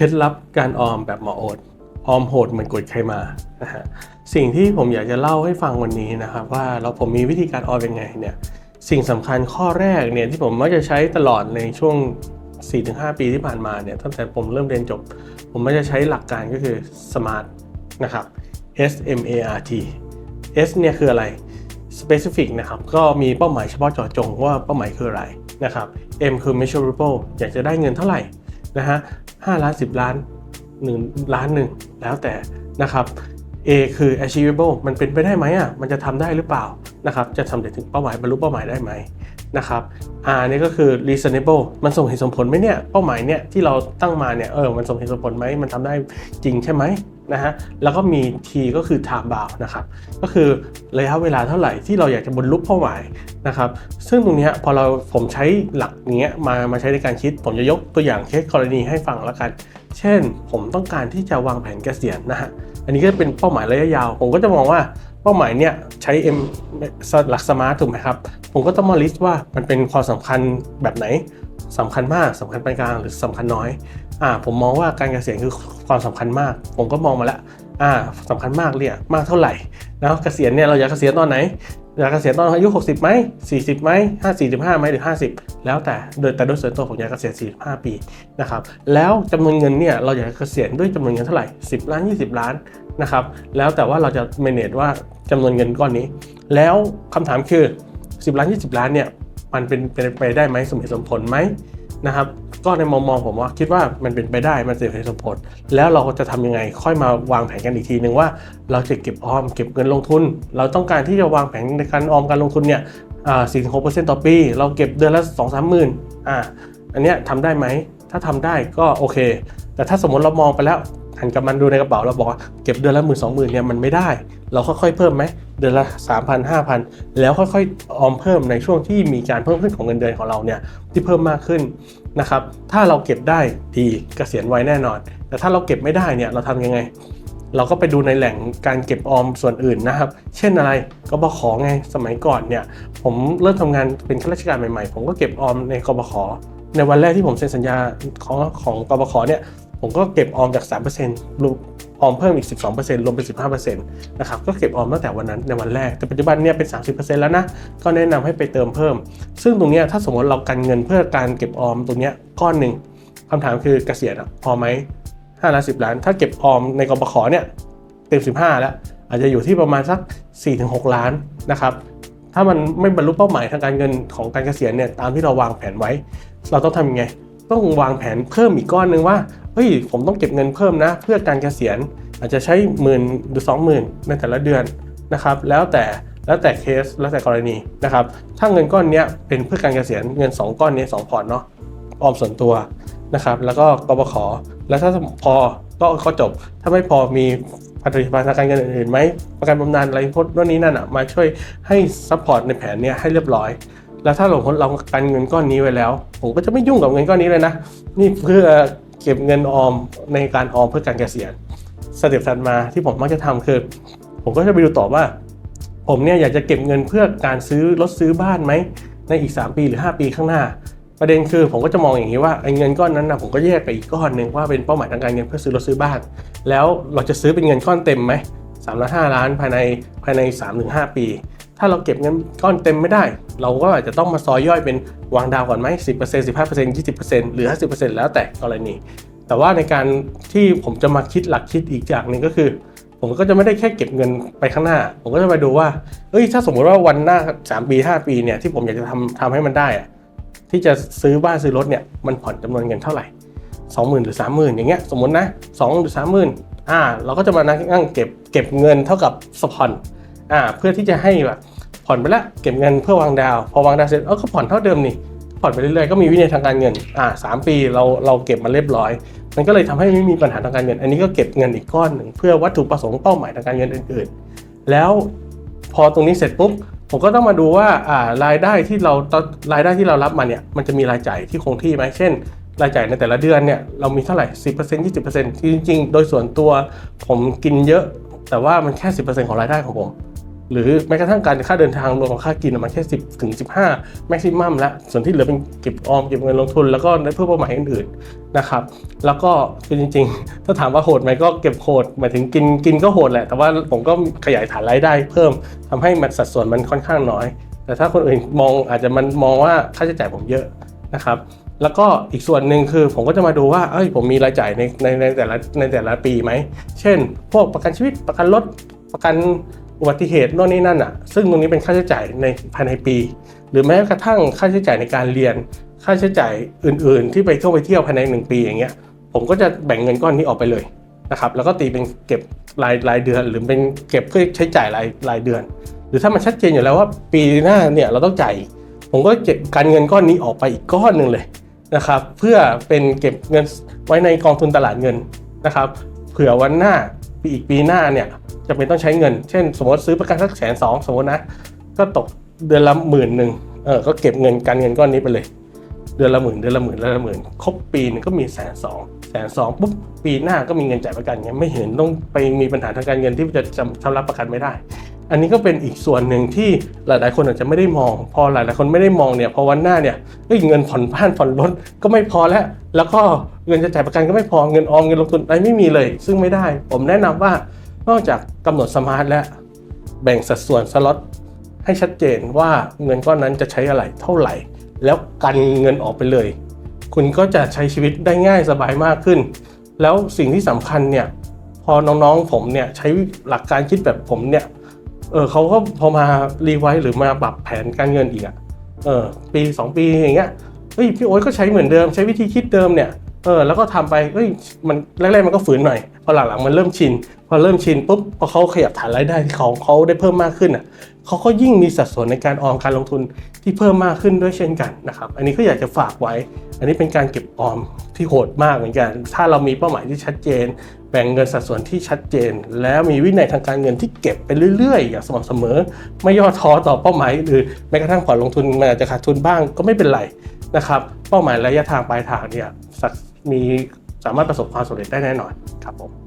เคล็ดลับการออมแบบหมอโอ๊ตออมโหดเหมือนกดใครมานะฮะสิ่งที่ผมอยากจะเล่าให้ฟังวันนี้นะครับว่าเราผมมีวิธีการออมยังไงเนี่ยสิ่งสำคัญข้อแรกเนี่ยที่ผมมักจะใช้ตลอดในช่วง 4-5 ปีที่ผ่านมาเนี่ยตั้งแต่ผมเริ่มเรียนจบ ผมมักจะใช้หลักการก็คือ SMART นะครับ S M A R T S เนี่ยคืออะไร specific นะครับก็มีเป้าหมายเฉพาะเจาะจงว่าเป้าหมายคืออะไรนะครับ M คือ measurable อยากจะได้เงินเท่าไหร่นะฮะ 5 ล้าน 10 ล้าน 1 ล้านหนึ่งแล้วแต่นะครับ A คือ achievable มันเป็นไปได้ไหมอะ มันจะทำได้หรือเปล่านะครับ จะทำถึงเป้าหมายบรรลุเป้าหมายได้ไหม นะครับ R นี่ก็คือ reasonable มันส่งเหตุสมผลไหมเนี่ย เป้าหมายเนี่ยที่เราตั้งมาเนี่ย เออ มันส่งเหตุสมผลไหม มันทำได้จริงใช่ไหมนะฮะ แล้วก็มี T ก็คือ time bound นะครับ ก็คือระยะเวลาเท่าไหร่ที่เราอยากจะบรรลุเป้าหมายนะครับ ซึ่งตรงนี้พอเราผมใช้หลักนี้มามาใช้ในการคิด ผมจะยกตัวอย่างเคสกรณีให้ฟังแล้วกัน เช่น ผมต้องการที่จะวางแผนเกษียณนะฮะ อันนี้ก็เป็นเป้าหมายระยะยาว ผมก็จะมองว่า เป้าหมายเนี่ยใช้ M หลักสมาร์ทถูกไหมครับ ผมก็ต้องมาลิสต์ว่ามันเป็นความสำคัญแบบไหนสำคัญมากสำคัญปานกลางหรือสำคัญน้อยอ่าผมมองว่าการเกษียณคือความสำคัญมาก ผมก็มองมาแล้วอ่าสำคัญมากเนี่ยมากเท่าไหร่ แล้วเกษียณเนี่ยเราอยากเกษียณตอนไหน อยากเกษียณตอนอายุ 60ไหม40ไหม5 45ไหมหรือ 50 แล้วแต่โดยแต่โดยส่วนตัวผมอยากเกษียณ45 ปีนะครับแล้วจำนวนเงินเนี่ยเราอยากเกษียณด้วยจำนวนเงินเท่าไหร่ 10 ล้าน 20 ล้านนะครับแล้วแต่ว่าเราจะ manage ว่าจำนวนเงินก้อนนี้ แล้วคำถามคือ 10 ล้าน 20 ล้านเนี่ยมันเป็นเป็นไปได้ไหมสมเหตุสมผลไหมนะครับ ก็ในมุมมองผมว่าคิดว่ามันเป็นไปได้มันสมเหตุสมผลแล้วเราจะทำยังไงค่อยมาวางแผนกันอีกทีหนึ่งว่าเราจะเก็บออมเก็บเงินลงทุน เราต้องการที่จะวางแผนในการออมการลงทุนเนี่ยอ่าสี่ถึงหกเปอร์เซ็นต์ต่อปี เราเก็บเดือนละสองสามหมื่นอ่าอันเนี้ยทำได้ไหมถ้าทำได้ก็โอเค แต่ถ้าสมมติเรามองไปแล้ว หันกลับมันดูในกระเป๋าเราบอกว่าเก็บเดือนละหมื่นสองหมื่นเนี่ยมันไม่ได้ เราค่อยๆเพิ่มไหมเดือนละ3 0 0 0 5,000แล้วค่อยๆออมเพิ่มในช่วงที่มีการเพิ่มขึ้นของเงินเดือนของเราเนี่ยที่เพิ่มมากขึ้นนะครับถ้าเราเก็บได้ดีเกษียณไวแน่นอน แต่ถ้าเราเก็บไม่ได้เนี่ยเราทำยังไง เราก็ไปดูในแหล่งการเก็บออมส่วนอื่นนะครับ เช่นอะไรกบขไงสมัยก่อนเนี่ยผมเริ่มทำงานเป็นข้าราชการใหม่ๆ ผมก็เก็บออมในกบขในวันแรกที่ผมเซ็นสัญญาของของกบขเนี่ย ผมก็เก็บออมจาก 3%รวมออมเพิ่มอีก 12%รวมเป็น 15%นะครับ ก็เก็บออมตั้งแต่วันนั้นในวันแรก แต่ปัจจุบันเนี่ยเป็น 30%แล้วนะ ก็แนะนำให้ไปเติมเพิ่ม ซึ่งตรงเนี้ยถ้าสมมติเรากันเงินเพื่อการเก็บออมตรงเนี้ยก้อนหนึ่งคำถามคือเกษียณพอไหม5ล้าน10ล้าน ถ้าเก็บออมในกบขเนี่ยเต็ม 15 แล้ว อาจจะอยู่ที่ประมาณสัก 4-6 ล้านนะครับ ถ้ามันไม่บรรลุเป้าหมายทางการเงินของการเกษียณเนี่ยตามที่เราวางแผนไว้ เราต้องทำยังไง ต้องวางแผนเพิ่มอีกก้อนหนึ่งว่า เฮ้ยผมต้องเก็บเงินเพิ่มนะ เพื่อการเกษียณอาจจะใช้หมื่นหรือสองหมื่นในแต่ละเดือนนะครับ แล้วแต่แล้วแต่เคสแล้วแต่กรณีนะครับ ถ้าเงินก้อนนี้เป็นเพื่อการเกษียณเงิน 2 ก้อนนี้2พอร์ตเนาะออมส่วนตัวนะครับ แล้วก็กบขแล้วถ้าพอก็ก็จบ ถ้าไม่พอมีผลิตภัณฑ์ทางการเงินอื่นๆไหมประกันบำนาญอะไรพวกนี้นั่นอะมาช่วยให้ซัพพอร์ตในแผนเนี้ยให้เรียบร้อย แล้วถ้าเราเรากันเงินก้อนนี้ไว้แล้ว ผมก็จะไม่ยุ่งกับเงินก้อนนี้เลยนะ นี่เพื่อ เก็บเงินออมในการออมเพื่อการเกษียณสเต็ปถัดมาที่ผมมักจะทำคือ ผมก็จะไปดูต่อว่า ผมเนี่ยอยากจะเก็บเงินเพื่อการซื้อรถซื้อบ้านไหมในอีก 3 ปีหรือ 5 ปีข้างหน้า ประเด็นคือผมก็จะมองอย่างนี้ว่าไอ้เงินก้อนนั้นนะผมก็แยกไปอีกก้อนหนึ่งว่าเป็นเป้าหมายทางการเงินเพื่อซื้อรถซื้อบ้าน แล้วเราจะซื้อเป็นเงินก้อนเต็มไหมสามล้านห้าล้านภายในภายใน3าถึงหปี ถ้าเราเก็บเงินก้อนเต็มไม่ได้ เราก็อาจจะต้องมาซอยย่อยเป็นวางดาวก่อนไหม10% 15% 20%หรือ50%แล้วแต่กรณี แต่ว่าในการที่ผมจะมาคิดหลักคิดอีกอย่างหนึ่งก็คือ ผมก็จะไม่ได้แค่เก็บเงินไปข้างหน้า ผมก็จะมาดูว่าเอ้ยถ้าสมมติว่าวันหน้า 3 ปี 5 ปีเนี่ยที่ผมอยากจะทำทำให้มันได้อะที่จะซื้อบ้านซื้อรถเนี่ยมันผ่อนจำนวนเงินเท่าไหร่20,000หรือ30,000อย่างเงี้ยสมมตินะ2หรือ30,000อ่า เราก็จะมานั่งเก็บเก็บเงินเท่ากับสปอนอ่าเพื่อที่จะให้แบบ ผ่อนไปแล้วเก็บเงินเพื่อวางดาวพอวางดาวเสร็จเออก็ผ่อนเท่าเดิมนี่ผ่อนไปเรื่อยๆก็มีวินัยทางการเงินอ่าสามปีเราเราเก็บมาเรียบร้อย มันก็เลยทำให้ไม่มีปัญหาทางการเงิน อันนี้ก็เก็บเงินอีกก้อนหนึ่งเพื่อวัตถุประสงค์เป้าหมายทางการเงินอื่นๆ แล้วพอตรงนี้เสร็จปุ๊บผมก็ต้องมาดูว่าอ่ารายได้ที่เรารายได้ที่เรารับมาเนี่ยมันจะมีรายจ่ายที่คงที่ไหมเช่น รายจ่ายในแต่ละเดือนเนี่ยเรามีเท่าไหร่ 10% 20%ที่จริงๆ โดยส่วนตัวผมกินเยอะ แต่ว่ามันแค่ 10%ของรายได้ของผม หรือแม้กระทั่งการค่าเดินทางรวมของค่ากินมันแค่10ถึง15แม็กซิมัมแล้วส่วนที่เหลือเป็นเก็บออมเก็บเงินลงทุนแล้วก็เพื่อเป้าหมายอื่นๆนะครับแล้วก็คือจริง ๆ ถ้าถามว่าโหดไหมก็เก็บโหดหมายถึงกินกินก็โหดแหละ แต่ว่าผมก็ขยายฐานรายได้เพิ่มทำให้มันสัดส่วนมันค่อนข้างน้อย แต่ถ้าคนอื่นมองอาจจะมันมองว่าค่าใช้จ่ายผมเยอะนะครับแล้วก็อีกส่วนหนึ่งคือผมก็จะมาดูว่า เอ้ยผมมีรายจ่ายในในในแต่ละในแต่ละปีไหม เช่น พวกประกันชีวิตประกันรถประกัน อุบัติเหตุโน่นนี่นั่นอะ ซึ่งตรงนี้เป็นค่าใช้จ่ายในภายในปี หรือแม้กระทั่งค่าใช้จ่ายในการเรียน ค่าใช้จ่ายอื่น ๆ ที่ไปเที่ยวไปเที่ยวภายในหนึ่งปีอย่างเงี้ย ผมก็จะแบ่งเงินก้อนนี้ออกไปเลยนะครับแล้วก็ตีเป็นเก็บรายรายเดือน หรือเป็นเก็บเพื่อใช้จ่ายรายรายเดือน หรือถ้ามันชัดเจนอยู่แล้วว่าปีหน้าเนี่ยเราต้องจ่ายผมก็เก็บการเงินก้อนนี้ออกไปอีกก้อนหนึ่งเลยนะครับเพื่อเป็นเก็บเงินไว้ในกองทุนตลาดเงินนะครับเผื่อวันหน้าปีอีกปีหน้าเนี่ย จะเป็นต้องใช้เงิน เช่น สมมติซื้อประกันสักแสนสองสมมตินะ ก็ตกเดือนละหมื่นหนึ่งเออก็เก็บเงินการเงินก้อนนี้ไปเลย เดือนละหมื่นเดือนละหมื่นเดือนละหมื่นครบปีนึงก็มีแสนสองแสนสองปุ๊บปีหน้าก็มีเงินจ่ายประกันเงี้ยไม่เห็นต้องไปมีปัญหาทางการเงินที่จะชำระประกันไม่ได้ อันนี้ก็เป็นอีกส่วนหนึ่งที่หลายๆ คนอาจจะไม่ได้มอง พอหลายๆคนไม่ได้มองเนี่ยพอวันหน้าเนี่ยเอ้ยเงินผ่อนบ้านผ่อนรถก็ไม่พอแล้ว แล้วก็เงินจะจ่ายประกันก็ไม่พอเงินออมเงินลงทุนอะไรไม่มีเลย ซึ่งไม่ได้ ผมแนะนำว่า นอกจากกำหนดสมาร์ทและแบ่งสัดส่วนสล็อตให้ชัดเจนว่าเงินก้อนนั้นจะใช้อะไรเท่าไหร่ แล้วกันเงินออกไปเลย คุณก็จะใช้ชีวิตได้ง่ายสบายมากขึ้น แล้วสิ่งที่สำคัญเนี่ยพอน้องๆผมเนี่ยใช้หลักการคิดแบบผมเนี่ยเออเขาก็พอมารีไวซ์หรือมาปรับแผนการเงินอีกอะเออปี 2 ปีอย่างเงี้ยเฮ้ยพี่โอ๊ตก็ใช้เหมือนเดิมใช้วิธีคิดเดิมเนี่ย เออแล้วก็ทำไปเฮ้ยมันแรกๆมันก็ฝืนหน่อยพอหลังๆมันเริ่มชิน พอเริ่มชินปุ๊บพอเขาขยับฐานรายได้ที่เขาเขาได้เพิ่มมากขึ้นอะเขาก็ยิ่งมีสัดส่วนในการออมการลงทุนที่เพิ่มมากขึ้นด้วยเช่นกันนะครับอันนี้ก็อยากจะฝากไว้ อันนี้เป็นการเก็บออมที่โหดมากเหมือนกัน ถ้าเรามีเป้าหมายที่ชัดเจน แบ่งเงินสัดส่วนที่ชัดเจน แล้วมีวินัยทางการเงินที่เก็บไปเรื่อยๆ อย่างสม่ำเสมอ ไม่ย่อท้อต่อเป้าหมายหรือแม้กระทั่งผ่อนลงทุนมันอาจจะขาดทุนบ้างก็ไม่เป็นไรนะครับเป้าหมายระยะทางปลายทางเนี่ยสัก มีสามารถประสบความสำเร็จได้แน่นอนครับผม